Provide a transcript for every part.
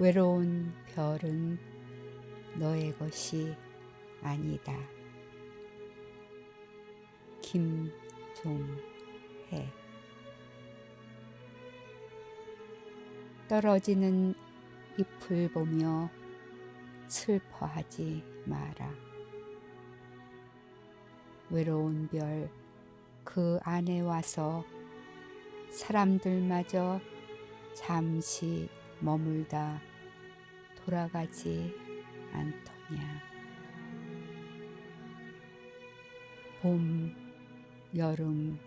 외로운 별은 너의 것이 아니다. 김종해 떨어지는 잎을 보며 슬퍼하지 마라. 외로운 별 그 안에 와서 사람들마저 잠시 머물다 돌아가지 않더냐. 봄, 여름,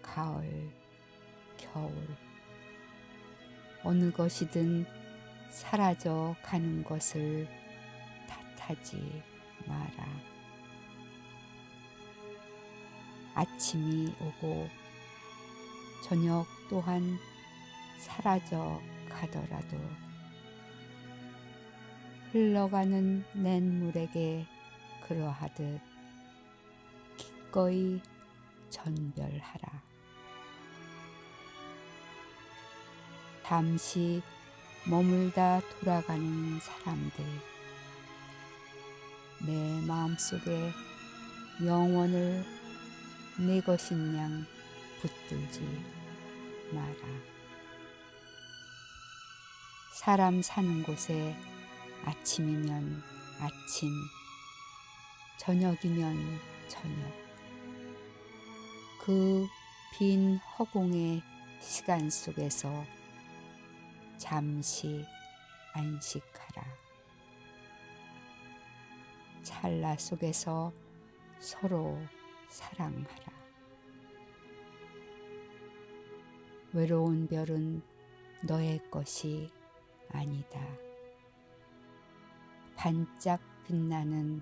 가을, 겨울. 어느 것이든 사라져 가는 것을 탓하지 마라. 아침이 오고 저녁 또한 사라져 가더라도 흘러가는 냇물에게 그러하듯 기꺼이 전별하라. 잠시 머물다 돌아가는 사람들, 내 마음속에 영원을 내 것인 양 붙들지 마라. 사람 사는 곳에 아침이면 아침, 저녁이면 저녁. 그 빈 허공의 시간 속에서 잠시 안식하라. 찰나 속에서 서로 사랑하라. 외로운 별은 너의 것이 아니다. 반짝 빛나는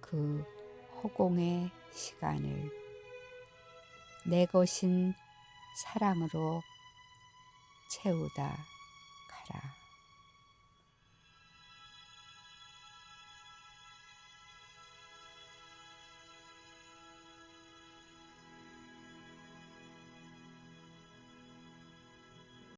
그 허공의 시간을 내 것인 사랑으로 채우다 가라.